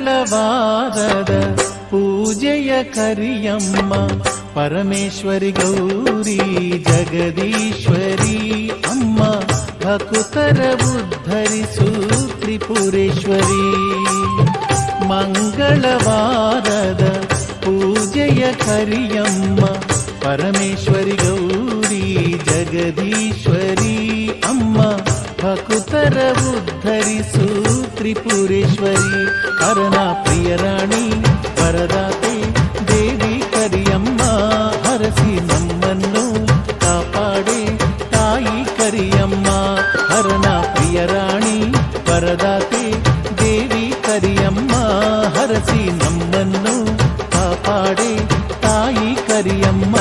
ಮಂಗಳವಾರದ ಪೂಜೆಯ ಕರಿಯಮ್ಮ ಪರಮೇಶ್ವರಿ ಗೌರಿ ಜಗದೀಶ್ವರಿ ಅಮ್ಮ ಭಕುತರ ಉದ್ಧರಿಸು ತ್ರಿಪುರೇಶ್ವರಿ ಮಂಗಳವಾರದ ಪೂಜೆಯ ಕರಿಯಮ್ಮ ಪರಮೇಶ್ವರಿ ಗೌರಿ ಜಗದೀಶ್ವರಿ ಅಮ್ಮ ಭಕುತರ ಉದ್ಧರಿಸು ತ್ರಿಪುರೇಶ್ವರಿ ಹರನ ಪ್ರಿಯರಾಣಿ ವರದಾತೆ ದೇವಿ ಕರಿಯಮ್ಮ ಹರಸಿ ನಮ್ಮನ್ನು ಕಾಪಾಡೆ ತಾಯಿ ಕರಿಯಮ್ಮ ಹರನ ಪ್ರಿಯರಾಣಿ ವರದಾತೆ ದೇವಿ ಕರಿಯಮ್ಮ ಹರಸಿ ನಮ್ಮನ್ನು ಕಾಪಾಡೆ ತಾಯಿ ಕರಿಯಮ್ಮ